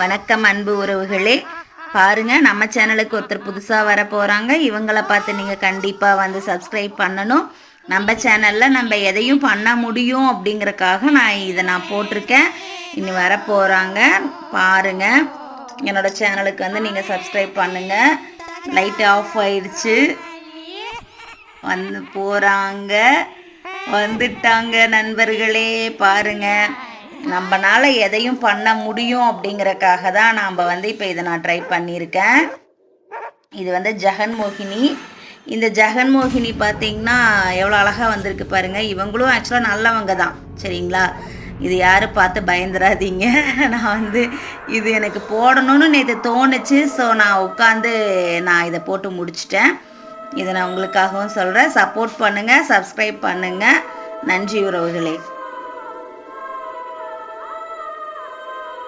வணக்கம் அன்பு உறவுகளே. பாருங்க நம்ம சேனலுக்கு ஒருத்தர் புதுசாக வர போகிறாங்க இவங்கள பார்த்து நீங்கள் கண்டிப்பாக வந்து சப்ஸ்கிரைப் பண்ணணும். நம்ம சேனலில் நம்ம எதையும் பண்ண முடியும் அப்படிங்கறக்காக நான் இதை நான் போட்டிருக்கேன். இனி வர போகிறாங்க பாருங்க என்னோட சேனலுக்கு வந்து நீங்கள் சப்ஸ்கிரைப் பண்ணுங்க. லைட் ஆஃப் ஆயிடுச்சு. வந்து போகிறாங்க வந்துட்டாங்க நண்பர்களே பாருங்க. நம்மனால எதையும் பண்ண முடியும் அப்படிங்கறக்காக தான் நாம் வந்து இப்போ இதை நான் ட்ரை பண்ணியிருக்கேன். இது வந்து ஜெகன்மோகினி இந்த ஜெகன்மோகினி பார்த்தீங்கன்னா எவ்வளோ அழகாக வந்திருக்கு பாருங்க. இவங்களும் ஆக்சுவலாக நல்லவங்க தான் சரிங்களா? இது யாரும் பார்த்து பயந்துடாதீங்க நான் வந்து இது எனக்கு போடணும்னு நேற்று தோணுச்சு. ஸோ நான் உட்காந்து நான் இதை போட்டு முடிச்சிட்டேன். இதை நான் உங்களுக்காகவும் சொல்கிறேன் சப்போர்ட் பண்ணுங்கள் சப்ஸ்கிரைப் பண்ணுங்கள் நன்றி உறவுகளே.